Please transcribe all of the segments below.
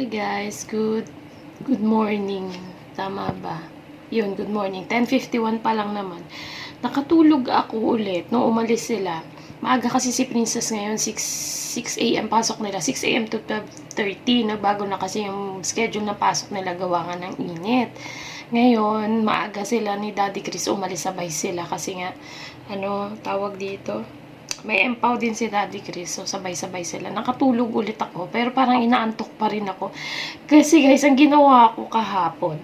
Hi guys, good good morning. Tama ba? Yun, good morning. 10.51 pa lang naman. Nakatulog ako ulit nung umalis sila. Maaga kasi si Princess ngayon, 6, 6 a.m. pasok nila. 6 a.m. to 12.30. Nagbago na kasi yung schedule na pasok nila gawa nga ng init. Ngayon, maaga sila ni Daddy Chris umalis sabay sila kasi nga, ano, tawag dito, may empaw din si Daddy Chris. So, sabay-sabay sila. Nakatulog ulit ako. Pero parang inaantok pa rin ako. Kasi guys, ang ginawa ko kahapon,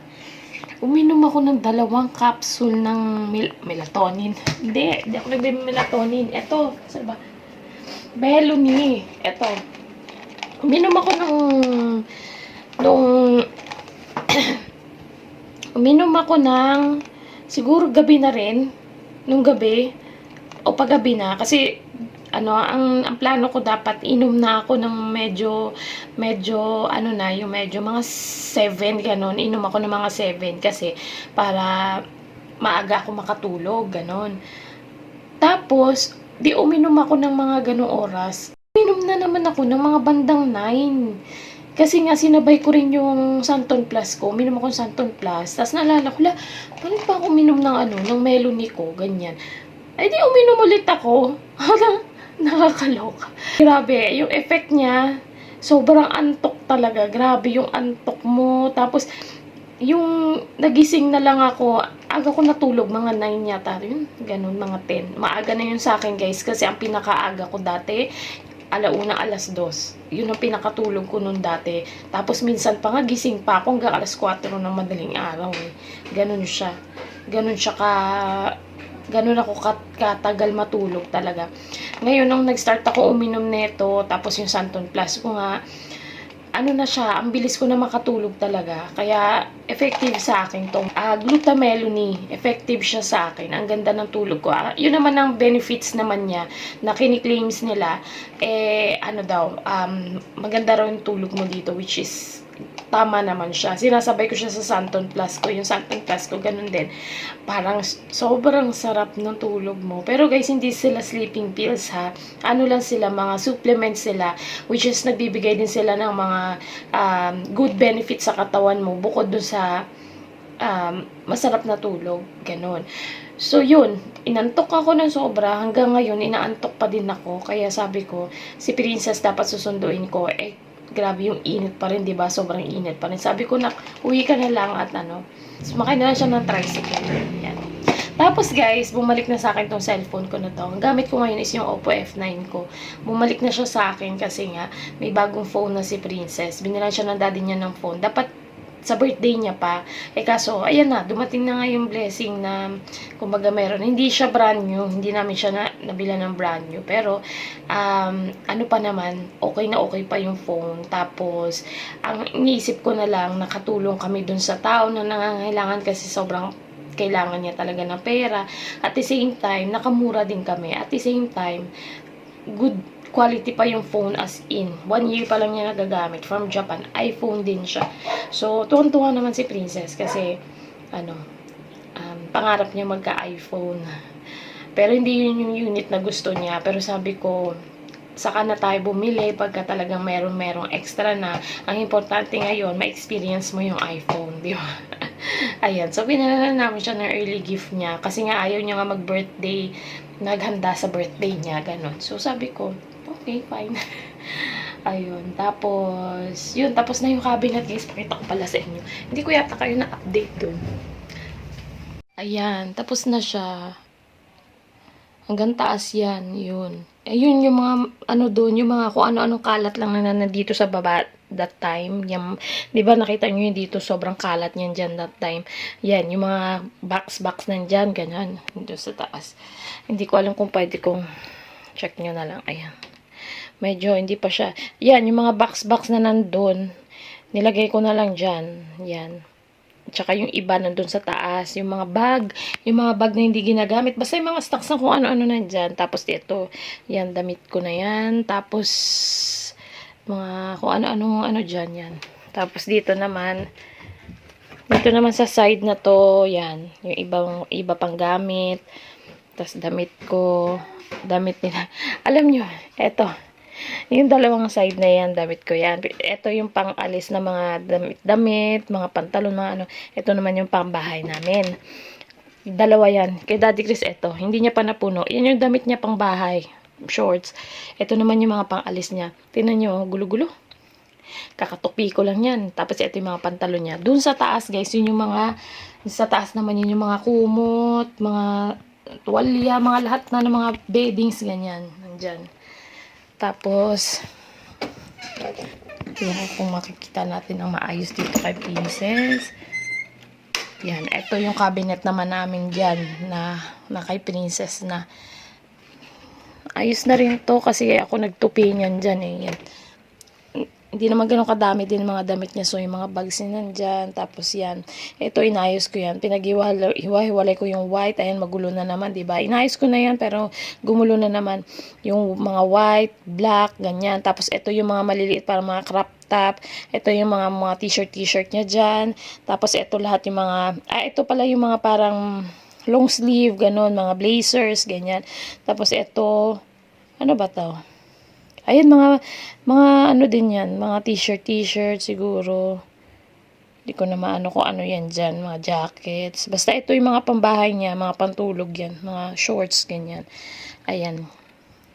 uminom ako ng dalawang capsule ng mel- melatonin. Hindi, hindi ako nagbe melatonin. Ito, saan ba? Belony. Ito. Uminom ako ng nung uminom ako ng siguro gabi na rin nung gabi o paggabi na kasi ano ang, ang plano ko dapat inom na ako ng medyo medyo ano na yung medyo mga 7 ganon inom ako ng mga 7 kasi para maaga ako makatulog ganon tapos di uminom ako ng mga ganong oras uminom na naman ako ng mga bandang 9 kasi nga sinabay ko rin yung Santon Plus ko. Uminom ako ng Santon Plus. Tapos naalala ko, la, paano pa ako uminom ng ano, ng Melanie ko, ganyan. Ay di uminom ulit ako. Nakakaloka. Grabe, yung effect niya, sobrang antok talaga. Grabe yung antok mo. Tapos, yung nagising na lang ako, aga ko natulog, mga 9 yata. Yun, ganun, mga 10. Maaga na yun sa akin, guys, kasi ang pinakaaga ko dati, alauna, alas 2. Yun ang pinakatulog ko nun dati. Tapos minsan pa nga gising pa ako hanggang alas 4 ng madaling araw. Eh. Ganun siya. Ganun siya ka ganun ako kat katagal matulog talaga. Ngayon, nung nag-start ako uminom nito, tapos yung Santon Plus ko nga, ano na siya, ang bilis ko na makatulog talaga. Kaya, effective sa akin tong uh, glutamelony. Effective siya sa akin. Ang ganda ng tulog ko. Ah, yun naman ang benefits naman niya na kiniclaims nila. Eh, ano daw, um, maganda raw yung tulog mo dito, which is tama naman siya. Sinasabay ko siya sa Santon Plus ko. Yung Santon Plus ko, ganun din. Parang sobrang sarap ng tulog mo. Pero guys, hindi sila sleeping pills ha. Ano lang sila, mga supplements sila. Which is, nagbibigay din sila ng mga um, good benefits sa katawan mo. Bukod dun sa um, masarap na tulog. Ganun. So, yun. Inantok ako ng sobra. Hanggang ngayon, inaantok pa din ako. Kaya sabi ko, si Princess dapat susunduin ko. Eh, grabe yung init pa rin, 'di ba? Sobrang init pa rin. Sabi ko na, uwi ka na lang at ano, sumakay na lang siya ng tricycle. Yan. Tapos guys, bumalik na sa akin tong cellphone ko na to. Ang gamit ko ngayon is yung Oppo F9 ko. Bumalik na siya sa akin kasi nga may bagong phone na si Princess. Binilan siya ng daddy niya ng phone. Dapat sa birthday niya pa. Eh kaso, ayan na, dumating na nga yung blessing na, kumbaga meron. Hindi siya brand new, hindi namin siya na, nabila ng brand new. Pero, um, ano pa naman, okay na okay pa yung phone. Tapos, ang iniisip ko na lang, nakatulong kami dun sa tao na nangangailangan kasi sobrang kailangan niya talaga ng pera. At the same time, nakamura din kami. At the same time, good quality pa yung phone as in. One year pa lang niya nagagamit from Japan. iPhone din siya. So, tuwan-tuwa naman si Princess kasi, ano, um, pangarap niya magka-iPhone. Pero hindi yun yung unit na gusto niya. Pero sabi ko, saka na tayo bumili pagka talagang meron-merong extra na. Ang importante ngayon, ma-experience mo yung iPhone, di ba? Ayan. So, pinalala namin siya ng early gift niya. Kasi nga, ayaw niya nga mag-birthday, naghanda sa birthday niya, ganun. So, sabi ko, okay, fine. Ayun. Tapos, yun. Tapos na yung cabinet, guys. Pakita ko pala sa inyo. Hindi ko yata kayo na-update dun. Ayan. Tapos na siya. Hanggang taas yan. Yun. Ayun yung mga, ano doon, yung mga kung ano-anong kalat lang na nandito sa baba that time. Yung, di ba nakita nyo yung dito, sobrang kalat niyan dyan that time. Yan, yung mga box-box nandyan, ganyan. Dito sa taas. Hindi ko alam kung pwede kong check nyo na lang. Ayan. Medyo hindi pa siya. Yan, yung mga box-box na nandun, nilagay ko na lang dyan. Yan. Tsaka yung iba nandun sa taas, yung mga bag, yung mga bag na hindi ginagamit. Basta yung mga stocks na kung ano-ano nandyan. Tapos dito, yan, damit ko na yan. Tapos, mga kung ano-ano ano dyan, yan. Tapos dito naman, dito naman sa side na to, yan, yung ibang, iba pang gamit. Tapos damit ko, damit nila. Alam nyo, eto, Yung dalawang side na yan, damit ko yan. Ito yung pang-alis na mga damit-damit, mga pantalon, mga ano. Ito naman yung pang-bahay namin. Dalawa yan. Kay Daddy Chris, ito. Hindi niya pa napuno. Yan yung damit niya pang-bahay. Shorts. Ito naman yung mga pang-alis niya. Tingnan nyo, oh, gulo-gulo. Kakatupi ko lang yan. Tapos ito yung mga pantalon niya. Doon sa taas, guys, yun yung mga, sa taas naman yun yung mga kumot, mga tuwalya, mga lahat na ng mga beddings, ganyan. Nandyan. Tapos, yan, kung makikita natin ang maayos dito kay Princess. Yan, ito yung cabinet naman namin dyan na, na kay Princess na ayos na rin to kasi ako nagtupi niyan dyan eh. Yan. Hindi naman ganun kadami din mga damit niya. So, yung mga bags niya nandyan. Tapos yan. Ito, inayos ko yan. Pinag-iwahiwalay ko yung white. Ayan, magulo na naman, ba Inayos ko na yan, pero gumulo na naman. Yung mga white, black, ganyan. Tapos, ito yung mga maliliit para mga crop top. Ito yung mga mga t-shirt, t-shirt niya dyan. Tapos, ito lahat yung mga, ah, ito pala yung mga parang long sleeve, ganun, mga blazers, ganyan. Tapos, ito, ano ba to? Ayan, mga, mga ano din yan, mga t-shirt, t-shirt siguro. Hindi ko na maano kung ano yan dyan, mga jackets. Basta ito yung mga pambahay niya, mga pantulog yan, mga shorts, ganyan. Ayan.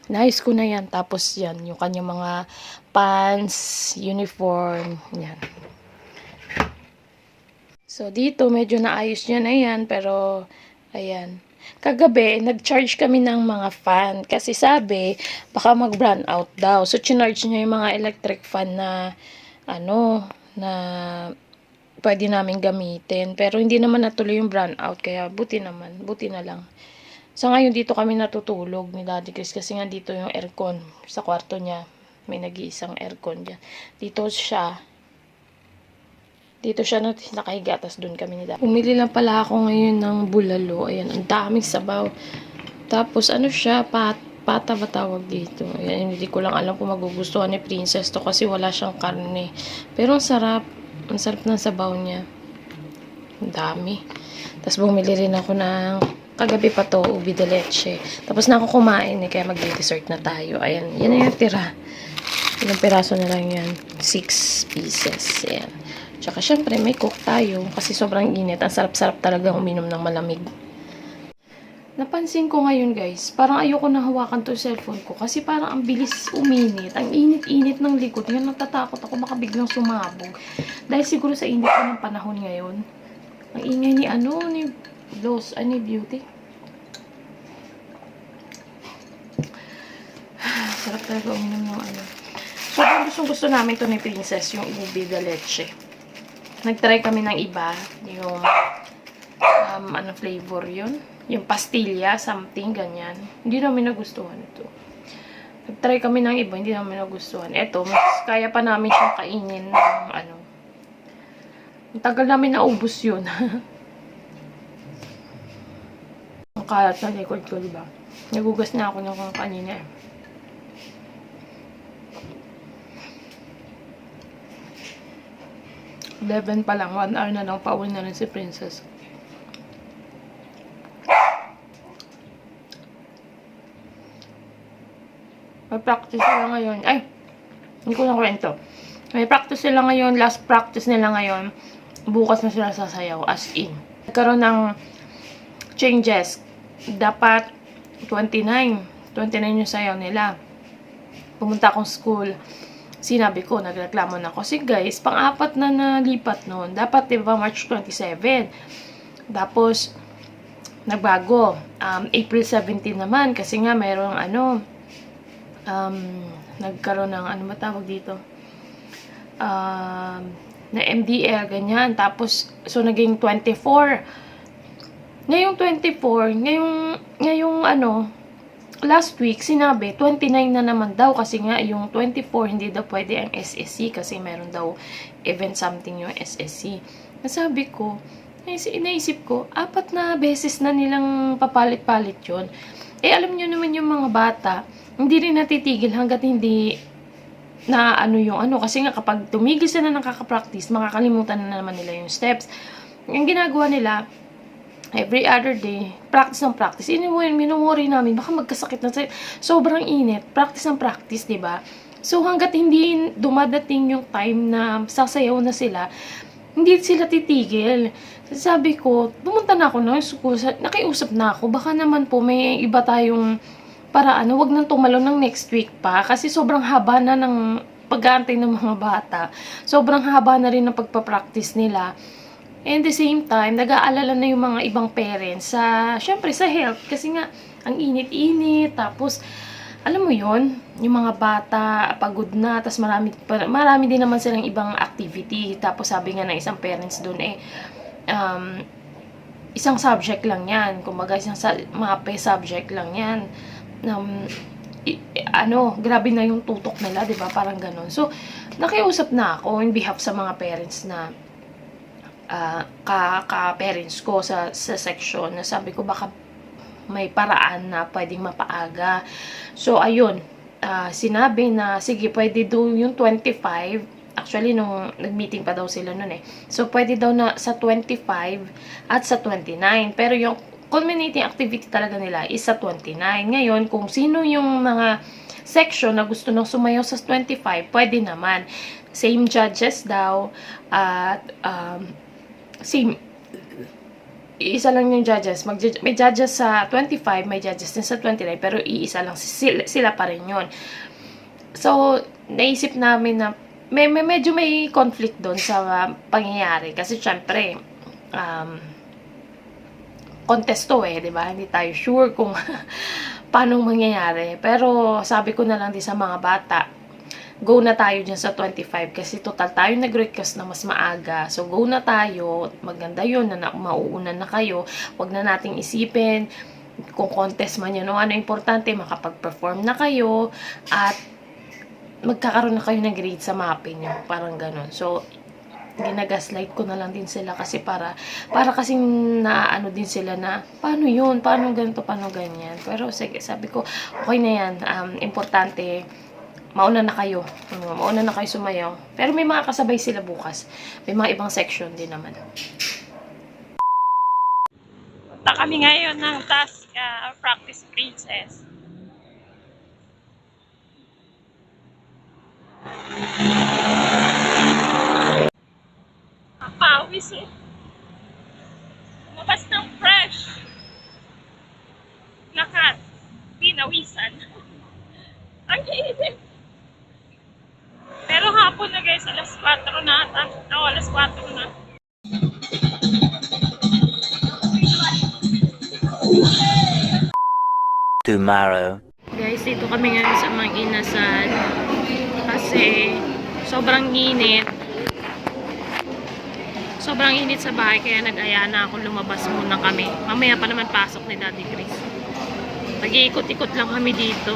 Nice ko na yan. Tapos yan, yung kanyang mga pants, uniform, yan. So, dito, medyo naayos niya na yan, pero, ayan. Kagabi, nag-charge kami ng mga fan. Kasi sabi, baka mag-run out daw. So, chinarge niya yung mga electric fan na, ano, na pwede namin gamitin. Pero hindi naman natuloy yung brown out. Kaya buti naman. Buti na lang. So, ngayon dito kami natutulog ni Daddy Chris. Kasi nga dito yung aircon sa kwarto niya. May nag-iisang aircon dyan. Dito siya. Dito siya nat- nakahiga, tapos doon kami ni Daddy. Umili lang pala ako ngayon ng bulalo. Ayan, ang daming sabaw. Tapos, ano siya, pat pata ba tawag dito? Ayan, hindi ko lang alam kung magugustuhan ni Princess to kasi wala siyang karne. Pero ang sarap. Ang sarap ng sabaw niya. Ang dami. Tapos bumili rin ako ng kagabi pa to, ubi de leche. Tapos na ako kumain eh, kaya mag-dessert na tayo. Ayan, yan na yung tira. Ilang piraso na lang yan. Six pieces. Ayan. Tsaka syempre may cook tayo kasi sobrang init. Ang sarap-sarap talaga uminom ng malamig. Napansin ko ngayon guys, parang ayoko na hawakan to cellphone ko kasi parang ang bilis uminit. Ang init-init ng likod. Yan natatakot ako baka biglang sumabog. Dahil siguro sa init ko ng panahon ngayon. Ang ingay ni ano, ni Gloss, ay ni Beauty. Sarap talaga uminom ng ano. So, gustong gusto namin to ni Princess, yung ubi de leche. Nagtry kami ng iba, yung um, ano flavor yun? Yung pastilla, something, ganyan. Hindi namin nagustuhan ito. Nag-try kami ng iba, hindi namin nagustuhan. Ito, mas kaya pa namin siyang kainin ng ano. Tagal namin naubos yun. Ang kalat na likod ko, diba? Nagugas na ako ng kanina eh. Eleven pa lang, one hour na lang, pauwi na rin si Princess. May practice sila ngayon. Ay, hindi ko lang kwento. May practice sila ngayon. Last practice nila ngayon. Bukas na sila sasayaw. As in. Nagkaroon ng changes. Dapat 29. 29 yung sayaw nila. Pumunta akong school. Sinabi ko, nagreklamo na ako. Kasi guys, pang-apat na nalipat noon. Dapat, di ba, March 27. Tapos, nagbago. Um, April 17 naman. Kasi nga, mayroong ano, um, nagkaroon ng, ano ba tawag dito? Um, na MDL, ganyan. Tapos, so, naging 24. Ngayong 24, ngayong, ngayong, ano, last week, sinabi, 29 na naman daw kasi nga yung 24 hindi daw pwede ang SSC kasi meron daw event something yung SSC. Nasabi ko, naisip, naisip ko, apat na beses na nilang papalit-palit yon Eh, alam nyo naman yung mga bata, hindi rin natitigil hanggat hindi na ano yung ano. Kasi nga kapag tumigil sila ng kakapractice, makakalimutan na naman nila yung steps. Yung ginagawa nila, every other day, practice ng practice. Anyway, minumuri namin, baka magkasakit na sa sobrang init. Practice ng practice, di ba? So, hanggat hindi dumadating yung time na sasayaw na sila, hindi sila titigil. Sabi ko, pumunta na ako sa- nakiusap na ako, baka naman po may iba tayong paraan, wag nang tumalo ng next week pa, kasi sobrang haba na ng pag-aantay ng mga bata. Sobrang haba na rin ng pagpapractice nila. And the same time, nag-aalala na yung mga ibang parents sa, syempre sa health. Kasi nga, ang init-init. Tapos, alam mo yon yung mga bata, pagod na. Tapos marami, marami din naman silang ibang activity. Tapos sabi nga ng isang parents doon eh, um, isang subject lang yan. Kumbaga, isang sa, mga pe subject lang yan. Um, i- ano, grabe na yung tutok nila, di ba? Parang ganun. So, nakiusap na ako in behalf sa mga parents na ka, ka-parents ko sa, sa section na sabi ko baka may paraan na pwedeng mapaaga. So, ayun. ah, sinabi na, sige, pwede daw yung 25. Actually, nung nag-meeting pa daw sila nun eh. So, pwede daw na sa 25 at sa 29. Pero yung culminating activity talaga nila is sa 29. Ngayon, kung sino yung mga section na gusto nang sumayaw sa 25, pwede naman. Same judges daw. At, um, same, isa lang yung judges. Mag may judges sa 25, may judges din sa 29, pero iisa lang sila, sila pa rin yun. So, naisip namin na may, may medyo may conflict doon sa uh, pangyayari. Kasi syempre, um, contest to eh, di ba? Hindi tayo sure kung paano mangyayari. Pero sabi ko na lang din sa mga bata, go na tayo dyan sa 25 kasi total tayo nag-request na mas maaga. So, go na tayo. Maganda yun na, na mauuna na kayo. Huwag na nating isipin kung contest man yun o ano importante, makapag-perform na kayo at magkakaroon na kayo ng grade sa mapping nyo. Parang ganun. So, ginagaslight ko na lang din sila kasi para para kasing naano din sila na paano yun, paano ganito, paano ganyan. Pero sige, sabi ko, okay na yan. Um, importante, mauna na kayo. Um, mauna na kayo sumayaw. Pero may mga kasabay sila bukas. May mga ibang section din naman. Punta kami ngayon ng task uh, practice princess. Kapawis eh. Lumabas ng fresh. Lakat. Pinawisan. Ang init. Pero hapon na guys, alas 4 na ata. Oo, alas 4 na. tomorrow. Guys, dito kami ngayon sa Mang Inasal. Kasi sobrang init. Sobrang init sa bahay kaya nag-aya na ako lumabas muna kami. Mamaya pa naman pasok ni Daddy Chris. Nag-iikot-ikot lang kami dito.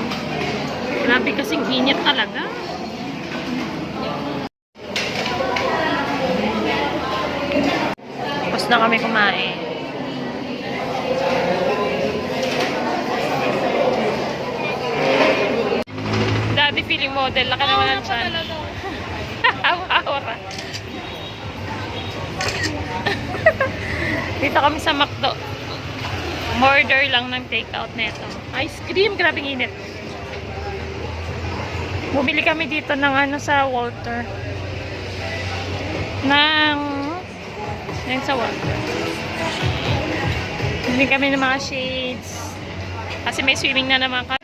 Grabe kasing init talaga. Tapos na kami kumain. Daddy feeling model. Laka naman ang chan. Awa-awa Dito kami sa McDo. Order lang ng takeout neto. Ice cream. Grabing init. Bumili kami dito ng ano sa Walter. Ng... Yan sa Walter. Bumili kami ng mga shades. Kasi may swimming na naman kami.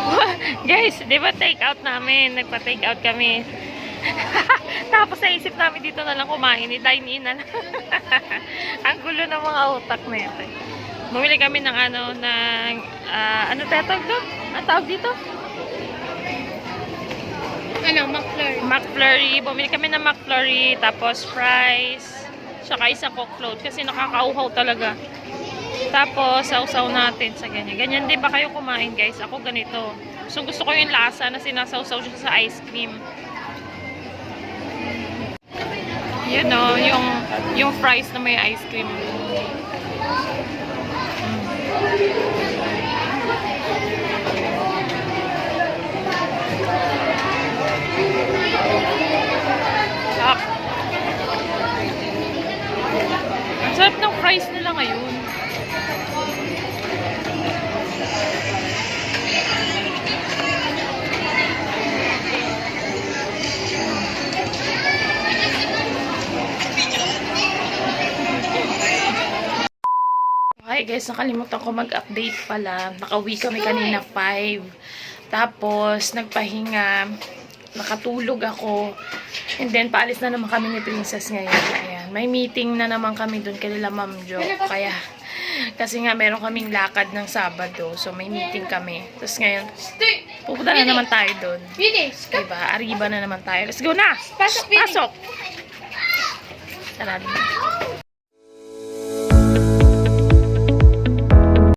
Guys, di ba take out namin? Nagpa-take out kami. Tapos naisip namin dito na lang kumain. I-dine in na lang. Ang gulo ng mga utak na ito. Bumili kami ng ano, ng, ah, ano tatawag doon? Ang tawag dito? Ano, McFlurry. McFlurry. Bumili kami ng McFlurry. Tapos fries. Tsaka isang coke float. Kasi nakakauhaw talaga. Tapos, sausaw natin sa ganyan. Ganyan din ba kayo kumain, guys? Ako ganito. So, gusto ko yung lasa na sinasawsaw siya sa ice cream. Yun o, yung, yung fries na may ice cream. Sarap. Guys, nakalimutan ko mag-update pala. Nakauwi kami kanina 5. Tapos, nagpahinga. Nakatulog ako. And then, paalis na naman kami ni Princess ngayon. Ayan. May meeting na naman kami dun kay Lila Ma'am Jo. Kaya, kasi nga meron kaming lakad ng Sabado. So, may meeting kami. Tapos ngayon, pupunta na naman tayo dun. Bilis! Diba? Arriba na naman tayo. Let's go na! Pasok! Pasok! Tara.